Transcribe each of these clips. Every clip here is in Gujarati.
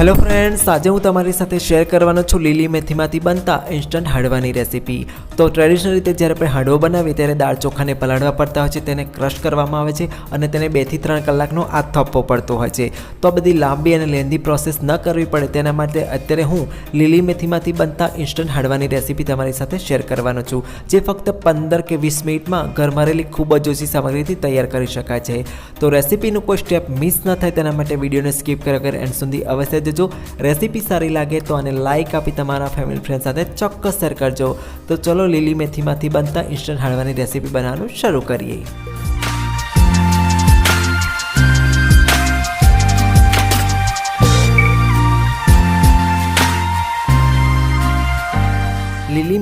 હેલો ફ્રેન્ડ્સ આજે હું તમારી સાથે શેર કરવાનો છું લીલી મેથીમાંથી બનતા ઇન્સ્ટન્ટ હાંડવાની રેસીપી તો ટ્રેડિશનલ રીતે જ્યારે આપણે હાંડવો બનાવીએ ત્યારે દાળ ચોખાને પલાળવા પડતા હોય છે, તેને ક્રશ કરવામાં આવે છે અને તેને બેથી ત્રણ કલાકનો હાથ થપ્પો પડતો હોય છે. તો આ બધી લાંબી અને લેન્ધી પ્રોસેસ ન કરવી પડે તેના માટે અત્યારે હું લીલી મેથીમાંથી બનતા ઇન્સ્ટન્ટ હાંડવાની રેસીપી તમારી સાથે શેર કરવાનો છું, જે ફક્ત પંદર કે વીસ મિનિટમાં ઘરમાં રહેલી ખૂબ જ ઓછી સામગ્રીથી તૈયાર કરી શકાય છે. તો રેસીપીનું કોઈ સ્ટેપ મિસ ન થાય તેના માટે વિડીયોને સ્કીપ કર્યા વગર એન્ડ સુધી અવશ્ય જજો. રેસીપી સારી લાગે તો આને લાઇક આપી તમારા ફેમિલી ફ્રેન્ડ સાથે ચોક્કસ શેર કરજો. તો ચલો લીલી મેથીમાંથી બનતા ઇન્સ્ટન્ટ હાંડવાની રેસીપી બનાવવાનું શરૂ કરીએ.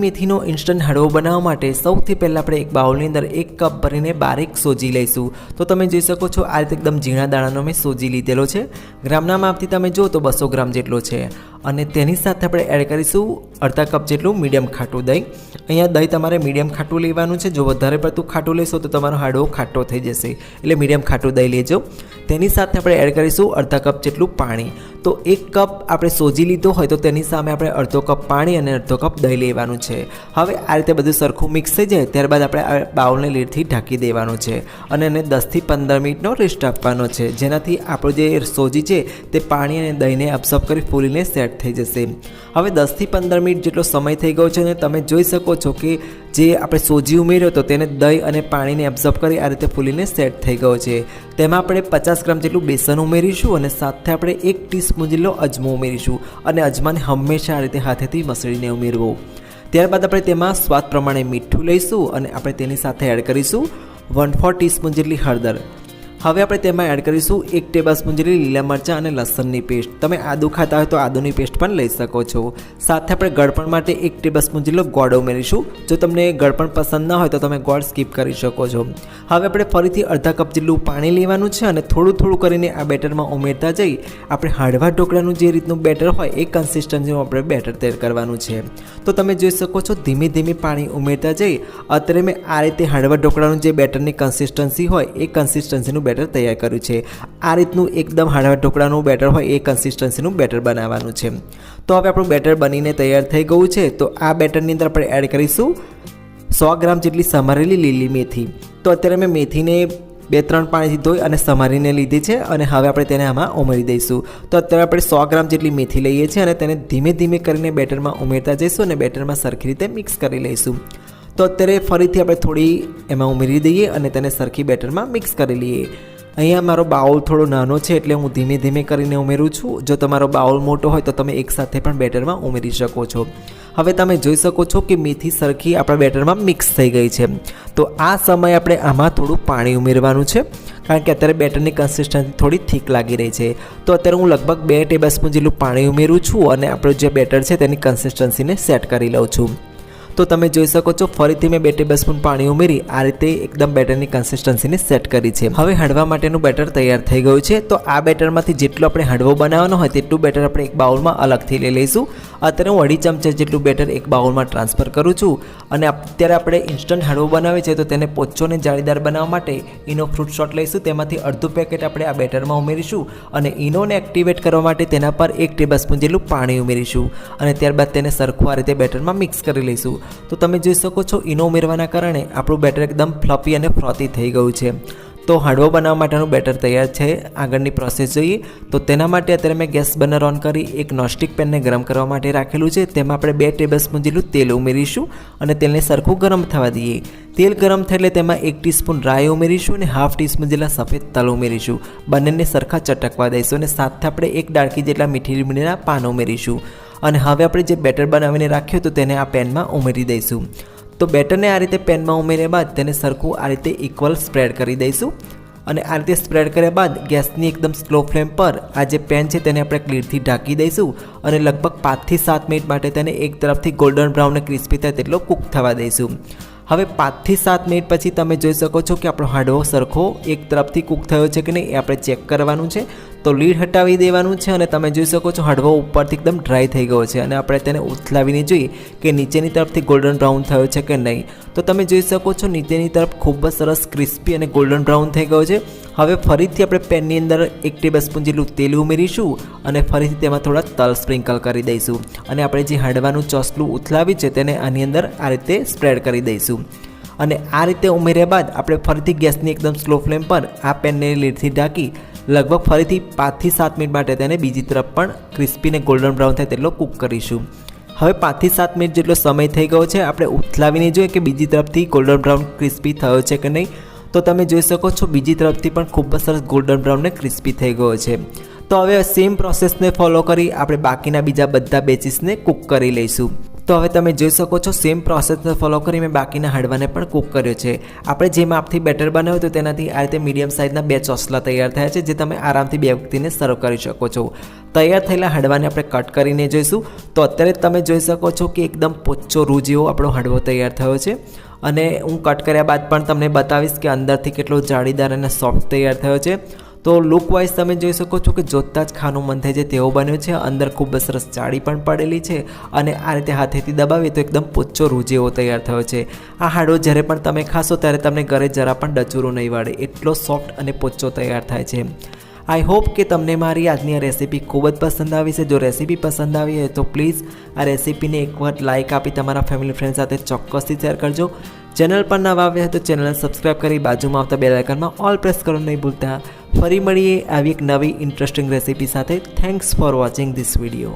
મેથીનો ઇન્સ્ટન્ટ હળવો બનાવવા માટે સૌથી પહેલાં આપણે એક બાઉલની અંદર એક કપ ભરીને બારીક સોજી લઈશું. તો તમે જોઈ શકો છો, આ રીતે એકદમ ઝીણા દાણાનો મેં સોજી લીધેલો છે. ગ્રામના માપથી તમે જુઓ તો બસો ગ્રામ જેટલો છે. અને તેની સાથે આપણે એડ કરીશું અડધા કપ જેટલું મીડિયમ ખાટું દહીં. અહીંયા દહીં તમારે મીડિયમ ખાટું લેવાનું છે. જો વધારે પડતું ખાટું લેશો તો તમારો હાડવો ખાટો થઈ જશે. એટલે મીડિયમ ખાટું દહીં લેજો. તેની સાથે આપણે એડ કરીશું અડધા કપ જેટલું પાણી. તો એક કપ આપણે સોજી લીધો હોય તો તેની સામે આપણે અડધો કપ પાણી અને અડધો કપ દહીં લેવાનું છે. હવે આ રીતે બધું સરખું મિક્સ થઈ જાય ત્યારબાદ આપણે આ બાઉલને લીડથી ઢાંકી દેવાનું છે અને એને દસથી પંદર મિનિટનો રેસ્ટ આપવાનો છે. જેનાથી આપણો જે સોજી છે તે પાણી અને દહીંને અબ્સોર્બ કરી ફૂલીને સેટ થઈ જશે. હવે દસથી પંદર મિનિટ જેટલો સમય થઈ ગયો છે અને તમે જોઈ શકો છો કે જે આપણે સોજી ઉમેર્યો તો તેને દહીં અને પાણીને એબ્ઝોર્બ કરી આ રીતે ફૂલીને સેટ થઈ ગયો છે. તેમાં આપણે પચાસ ગ્રામ જેટલું બેસન ઉમેરીશું અને સાથે આપણે એક ટીસ્પૂન જેટલો અજમો ઉમેરીશું અને અજમાને હંમેશા આ રીતે હાથેથી મસળીને ઉમેરવો. ત્યારબાદ આપણે તેમાં સ્વાદ પ્રમાણે મીઠું લઈશું અને આપણે તેની સાથે એડ કરીશું વન ફોર ટીસ્પૂન જેટલી હળદર. હવે આપણે તેમાં એડ કરીશું એક ટેબલ સ્પૂન જેટલી લીલા મરચાં અને લસણની પેસ્ટ. તમે આદુ ખાતા હોય તો આદુની પેસ્ટ પણ લઈ શકો છો. સાથે આપણે ગળપણ માટે એક ટેબલ સ્પૂન જેટલો ગોળ ઉમેરીશું. જો તમને ગળપણ પસંદ ન હોય તો તમે ગોળ સ્કીપ કરી શકો છો. હવે આપણે ફરીથી અડધા કપ જેટલું પાણી લેવાનું છે અને થોડું થોડું કરીને આ બેટરમાં ઉમેરતા જઈ આપણે હાડવા ઢોકળાનું જે રીતનું બેટર હોય એ કન્સિસ્ટન્સીનું આપણે બેટર તૈયાર કરવાનું છે. તો તમે જોઈ શકો છો ધીમે ધીમે પાણી ઉમેરતા જઈ અત્યારે મેં આ રીતે હાડવા ઢોકળાનું જે બેટરની કન્સિસ્ટન્સી હોય એ કન્સિસ્ટન્સીનું બેટર તૈયાર કર્યું છે. આ રીતનું એકદમ હાડવા ઢોકળાનું બેટર હોય એ કન્સિસ્ટન્સીનું બેટર બનાવવાનું છે. તો હવે આપણું બેટર બનીને તૈયાર થઈ ગયું છે. તો આ બેટરની અંદર આપણે એડ કરીશું સો ગ્રામ જેટલી સમારેલી લીલી મેથી. તો અત્યારે મેં મેથીને બે ત્રણ પાણીથી ધોઈ અને સમારીને લીધી છે અને હવે આપણે તેને આમાં ઉમેરી દઈશું. તો અત્યારે આપણે સો ગ્રામ જેટલી મેથી લઈએ છીએ અને તેને ધીમે ધીમે કરીને બેટરમાં ઉમેરતા જઈશું અને બેટરમાં સરખી રીતે મિક્સ કરી લઈશું. તો અત્યારે ફરીથી આપણે થોડી એમાં ઉમેરી દઈએ અને તેને સરખી બેટરમાં મિક્સ કરી લઈએ. અહીંયા મારો બાઉલ થોડો નાનો છે એટલે હું ધીમે ધીમે કરીને ઉમેરું છું. જો તમારો બાઉલ મોટો હોય તો તમે એકસાથે પણ બેટરમાં ઉમેરી શકો છો. હવે તમે જોઈ શકો છો કે મેથી સરખી આપણા બેટરમાં મિક્સ થઈ ગઈ છે. તો આ સમયે આપણે આમાં થોડું પાણી ઉમેરવાનું છે. કારણ કે અત્યારે બેટરની કન્સિસ્ટન્સી થોડી થીક લાગી રહી છે. તો અત્યારે હું લગભગ બે ટેબલ સ્પૂન જેટલું પાણી ઉમેરું છું અને આપણું જે બેટર છે તેની કન્સિસ્ટન્સીને સેટ કરી લઉં છું. તો તમે જોઈ શકો છો, ફરીથી મેં બે ટેબલ સ્પૂન પાણી ઉમેરી, આ રીતે એકદમ બેટરની કન્સિસ્ટન્સીને સેટ કરી છે. હવે હળવા માટેનું બેટર તૈયાર થઈ ગયું છે, તો આ બેટરમાંથી જેટલો આપણે હળવો બનાવવાનો હોય તેટલું બેટર આપણે એક બાઉલમાં અલગથી લઈ લઈશું. અત્યારે હું અઢી ચમચા જેટલું બેટર એક બાઉલમાં ટ્રાન્સફર કરું છું અને અત્યારે આપણે ઇન્સ્ટન્ટ હળવો બનાવીએ છીએ તો તેને પોચો જાળીદાર બનાવવા માટે ઈનો ફ્રૂટ શોટ લઈશું, તેમાંથી અડધું પેકેટ આપણે આ બેટરમાં ઉમેરીશું અને ઈનોને એક્ટિવેટ કરવા માટે તેના પર એક ટેબલ સ્પૂન જેટલું પાણી ઉમેરીશું અને ત્યારબાદ તેને સરખું આ રીતે બેટરમાં મિક્સ કરી લઈશું. તો તમે જોઈ શકો છો, ઈનો ઉમેરવાના કારણે આપણું બેટર એકદમ ફ્લફી અને ફ્રોતી થઈ ગયું છે. તો હાંડવો બનાવવા માટેનું બેટર તૈયાર છે. આગળની પ્રોસેસ જોઈએ. તો તેના માટે અત્યારે મેં ગેસ બર્નર ઓન કરી, એક નોનસ્ટિક પેનને ગરમ કરવા માટે રાખેલું છે. તેમાં આપણે બે ટેબલ સ્પૂન જેટલું તેલ ઉમેરીશું અને તેલને સરખું ગરમ થવા દઈએ. તેલ ગરમ થાય એટલે તેમાં એક ટીસ્પૂન રાઈ ઉમેરીશું અને હાફ ટીસ્પૂન જેટલા સફેદ તલ ઉમેરીશું. બંનેને સરખા ચટકવા દઈશું અને સાથે આપણે એક ડાળકી જેટલા મીઠી લીમડીના પાન ઉમેરીશું. અને હવે આપણે જે બેટર બનાવીને રાખ્યું તો તેને આ પેનમાં ઉમેરી દઈશું. તો બેટરને આ રીતે પેનમાં ઉમેર્યા બાદ તેને સરખું આ રીતે ઇક્વલ સ્પ્રેડ કરી દઈશું. અને આ રીતે સ્પ્રેડ કર્યા બાદ ગેસની એકદમ સ્લો ફ્લેમ પર આ જે પેન છે તેને આપણે ક્લીરથી ઢાંકી દઈશું અને લગભગ પાંચથી સાત મિનિટ માટે તેને એક તરફથી ગોલ્ડન બ્રાઉન અને ક્રિસ્પી થાય તેટલો કૂક થવા દઈશું. હવે પાંચથી સાત મિનિટ પછી તમે જોઈ શકો છો કે આપણો હાંડવો સરખો એક તરફથી કૂક થયો છે કે નહીં એ આપણે ચેક કરવાનું છે. તો લીડ હટાવી દેવાનું છે અને તમે જોઈ શકો છો હળવો ઉપરથી એકદમ ડ્રાય થઈ ગયો છે અને આપણે તેને ઉથલાવીને જોઈએ કે નીચેની તરફથી ગોલ્ડન બ્રાઉન થયો છે કે નહીં. તો તમે જોઈ શકો છો નીચેની તરફ ખૂબ જ સરસ ક્રિસ્પી અને ગોલ્ડન બ્રાઉન થઈ ગયો છે. હવે ફરીથી આપણે પેનની અંદર એક ટેબલ સ્પૂન જેટલું તેલ ઉમેરીશું અને ફરીથી તેમાં થોડા તલ સ્પ્રિંકલ કરી દઈશું. અને આપણે જે હાંડવાનું ચોસલું ઉથલાવ્યું છે તેને આની અંદર આ રીતે સ્પ્રેડ કરી દઈશું. અને આ રીતે ઉમેર્યા બાદ આપણે ફરીથી ગેસની એકદમ સ્લો ફ્લેમ પર આ પેનને લીડથી ઢાંકી લગભગ ફરીથી પાંચથી સાત મિનિટ માટે તેને બીજી તરફ પણ ક્રિસ્પીને ગોલ્ડન બ્રાઉન થાય તેટલો કૂક કરીશું. હવે પાંચથી સાત મિનિટ જેટલો સમય થઈ ગયો છે, આપણે ઉથલાવીને જોઈએ કે બીજી તરફથી ગોલ્ડન બ્રાઉન ક્રિસ્પી થયો છે કે નહીં. તો તમે જોઈ શકો છો, બીજી તરફથી પણ ખૂબ જ સરસ ગોલ્ડન બ્રાઉનને ક્રિસ્પી થઈ ગયો છે. તો હવે સેમ પ્રોસેસને ફોલો કરી આપણે બાકીના બીજા બધા બેચીસને કૂક કરી લઈશું. તો હવે તમે જોઈ શકો છો સેમ પ્રોસેસને ફોલો કરી મેં બાકીના હાંડવાને પણ કૂક કર્યો છે. આપણે જે માપથી બેટર બનાવ્યું તો તેનાથી આ રીતે મીડિયમ સાઇઝના બે ચોસલા તૈયાર થયા છે, જે તમે આરામથી બે વ્યક્તિને સર્વ કરી શકો છો. તૈયાર થયેલા હાંડવાને આપણે કટ કરીને જોઈશું. તો અત્યારે તમે જોઈ શકો છો કે એકદમ પોચો રૂ જેવો આપણો હાંડવો તૈયાર થયો છે. અને હું કટ કર્યા બાદ પણ તમને બતાવીશ કે અંદરથી કેટલો જાળીદાર અને સોફ્ટ તૈયાર થયો છે. તો લુક વાઇઝ તમે જોઈ શકો છો કે જોતાં જ ખાનું મન થઈ જાય તેવો બન્યો છે. અંદર ખૂબ સરસ જાળી પણ પડેલી છે અને આ રીતે હાથેથી દબાવીએ તો એકદમ પોચો રૂજેવો તૈયાર થયો છે. આ હાડવો જ્યારે પણ તમે ખાશો ત્યારે તમને ઘરે જરા પણ ડચુરો નહીં વાળે, એટલો સોફ્ટ અને પોચો તૈયાર થાય છે. આઈ હોપ કે તમને મારી આજની આ રેસીપી ખૂબ જ પસંદ આવી છે. જો રેસીપી પસંદ આવી હોય તો પ્લીઝ આ રેસીપીને એક વખત લાઇક આપી તમારા ફેમિલી ફ્રેન્ડ સાથે ચોક્કસથી શેર કરજો. ચેનલ પર નવા આવ્યા તો ચેનલને સબસ્ક્રાઈબ કરી બાજુમાં આવતા બે આઇકનમાં ઓલ પ્રેસ કરો નહીં ભૂલતા. ફરી મળીએ આવી એક નવી ઇન્ટરેસ્ટિંગ રેસીપી સાથે. Thanks for watching this video